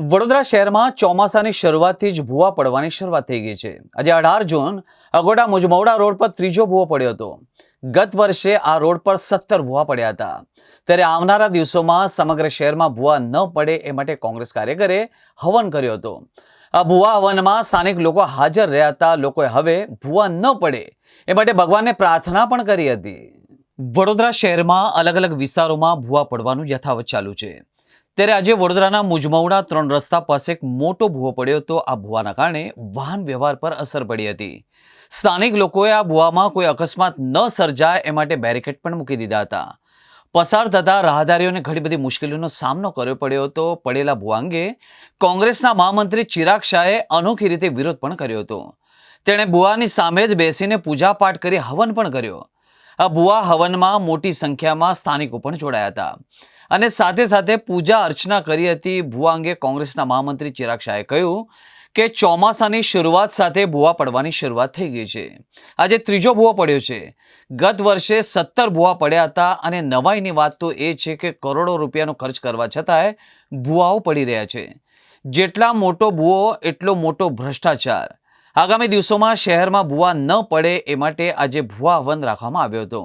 વડોદરા શહેરમાં ચોમાસાની શરૂઆતથી જ ભૂવા પડવાની શરૂઆત થઈ ગઈ છે. આજે અઢાર જૂન અગોડા મુજમવડા રોડ પર ત્રીજો ભૂવો પડ્યો હતો. ગત વર્ષે આ રોડ પર સત્તર ભૂવા પડ્યા હતા. ત્યારે આવનારા દિવસોમાં સમગ્ર શહેરમાં ભૂવા ન પડે એ માટે કોંગ્રેસ કાર્યકરે હવન કર્યો હતો. આ ભૂવા હવનમાં સ્થાનિક લોકો હાજર રહ્યા હતા. લોકોએ હવે ભૂવા ન પડે એ માટે ભગવાનને પ્રાર્થના પણ કરી હતી. વડોદરા શહેરમાં અલગ અલગ વિસ્તારોમાં ભૂવા પડવાનું યથાવત ચાલુ છે. ત્યારે આજે વડોદરાના મુજમવડા ત્રણ રસ્તા પાસે એક મોટો ભૂવો પડ્યો હતો. આ ભૂવાના કારણે વાહન વ્યવહાર પર અસર પડી હતી. સ્થાનિક લોકોએ આ ભૂવામાં કોઈ અકસ્માત ન સર્જાય એ માટે બેરિકેડ પણ મૂકી દીધા હતા. પસાર થતા રાહદારીઓને ઘણી બધી મુશ્કેલીઓનો સામનો કરવો પડ્યો હતો. પડેલા ભૂવા અંગે કોંગ્રેસના મહામંત્રી ચિરાગ શાહે અનોખી રીતે વિરોધ પણ કર્યો હતો. તેણે ભૂવાની સામે જ બેસીને પૂજાપાઠ કરી હવન પણ કર્યો. આ ભૂવા હવનમાં મોટી સંખ્યામાં સ્થાનિકો પણ જોડાયા હતા. અને સાથે સાથે પૂજા અર્ચના કરી હતી ભૂવા અંગે કોંગ્રેસના મહામંત્રી ચિરાગ શાહે કહ્યું કે ચોમાસાની શરૂઆત સાથે ભૂવા પડવાની શરૂઆત થઈ ગઈ છે. આજે ત્રીજો ભૂવો પડ્યો છે. ગત વર્ષે સત્તર ભૂવા પડ્યા હતા અને નવાઈની વાત તો એ છે કે કરોડો રૂપિયાનો ખર્ચ કરવા છતાંય ભૂવાઓ પડી રહ્યા છે. જેટલા મોટો ભૂવો, એટલો મોટો ભ્રષ્ટાચાર. આગામી દિવસોમાં શહેરમાં ભૂવા ન પડે એ માટે આજે ભૂવા હવન રાખવામાં આવ્યો હતો.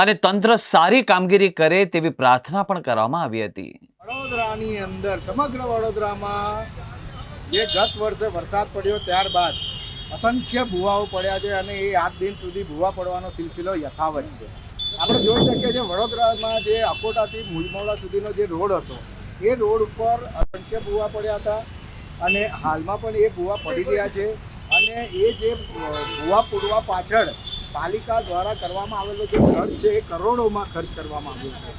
અને તંત્ર સારી કામગીરી કરે તેવી પ્રાર્થના પણ કરવામાં આવી હતી. વડોદરાની અંદર, સમગ્ર વડોદરામાં જે ગત વર્ષે વરસાદ પડ્યો ત્યારબાદ અસંખ્ય ભૂવાઓ પડ્યા છે અને એ આજ દિન સુધી ભૂવા પડવાનો સિલસિલો યથાવત છે. આપણે જોઈ શકીએ છીએ વડોદરામાં જે અકોટાથી મુજમોડા સુધીનો જે રોડ હતો, એ રોડ ઉપર અસંખ્ય ભૂવા પડ્યા હતા અને હાલમાં પણ એ ભૂવા પડી રહ્યા છે. અને એ જે ભૂવા પૂરવા પાછળ પાલિકા દ્વારા કરવામાં આવેલો જે ખર્ચ છે, એ કરોડોમાં ખર્ચ કરવામાં આવ્યો છે.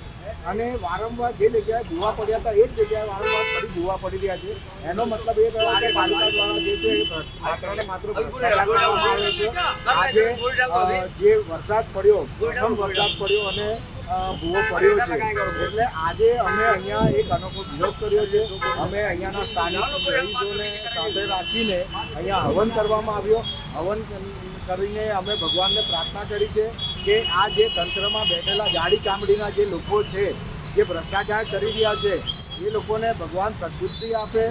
અને વારંવાર જે જગ્યાએ ભૂવા પડ્યા હતા, એ જ જગ્યાએ વારંવાર ફરી ભૂવા પડી રહ્યા છે. એનો મતલબ એ થયો કે પાલિકા દ્વારા જે છે માત્ર ને માત્ર આજે જે વરસાદ પડ્યો, પ્રથમ વરસાદ પડ્યો અને ભૂવો પડ્યો છે. એટલે આજે અમે અહીંયા એક અનોખો વિરોધ કર્યો છે. અમે અહીંયાના સ્થાનિક રહીશોને સાથે રાખીને અહીંયા હવન કરવામાં આવ્યો. હવન કરીને અમે ભગવાનને પ્રાર્થના કરી છે કે આ જે તંત્રમાં બેઠેલા જાડી ચામડીના જે લોકો છે, જે ભ્રષ્ટાચાર કરી રહ્યા છે, એ લોકોને ભગવાન સદબુદ્ધિ આપે.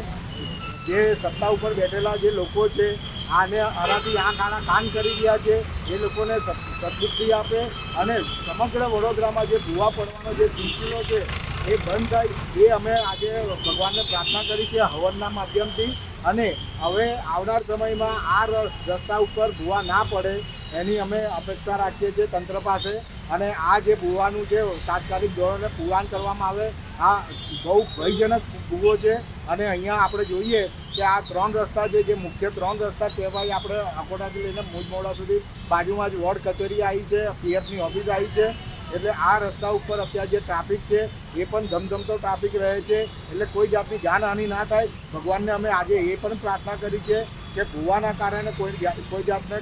જે સત્તા ઉપર બેઠેલા જે લોકો છે આને આનાથી આ આના કાન કરી રહ્યા છે. એ લોકોને સદ- સદબુદ્ધિ આપે અને સમગ્ર વડોદરામાં જે ભૂવા પડવાનો જે સિલસિલો છે, એ બંધ થાય. એ અમે આજે ભગવાનને પ્રાર્થના કરી છે હવનના માધ્યમથી. અને હવે આવનાર સમયમાં આ રસ- રસ્તા ઉપર ભૂવા ના પડે એની અમે અપેક્ષા રાખીએ છીએ તંત્ર પાસે. અને આ જે ભૂવાનું છે તાત્કાલિક ધોરણે પુરાણ કરવામાં આવે, આ બહુ ભયજનક ભૂવો છે. અને અહીંયા આપણે જોઈએ કે આ ત્રણ રસ્તા છે, જે મુખ્ય ત્રણ રસ્તા કહેવાય, આપણે અકોટાથી લઈને મુજમોડા સુધી બાજુમાં જ વોર્ડ કચેરી આવી છે, પીએફની ઓફિસ આવી છે. એટલે આ રસ્તા ઉપર અત્યારે જે ટ્રાફિક છે, એ પણ ધમધમતો ટ્રાફિક રહે છે. એટલે કોઈ જાતની જાનહાનિ ના થાય. ભગવાનને અમે આજે એ પણ પ્રાર્થના કરી છે કે ભૂવાના કારણે કોઈ કોઈ જાતને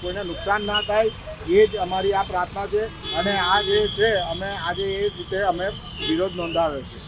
કોઈને નુકસાન ના થાય. એ જ અમારી આ પ્રાર્થના છે. અને આ જે છે, અમે આજે એ રીતે અમે વિરોધ નોંધાવ્યો છે.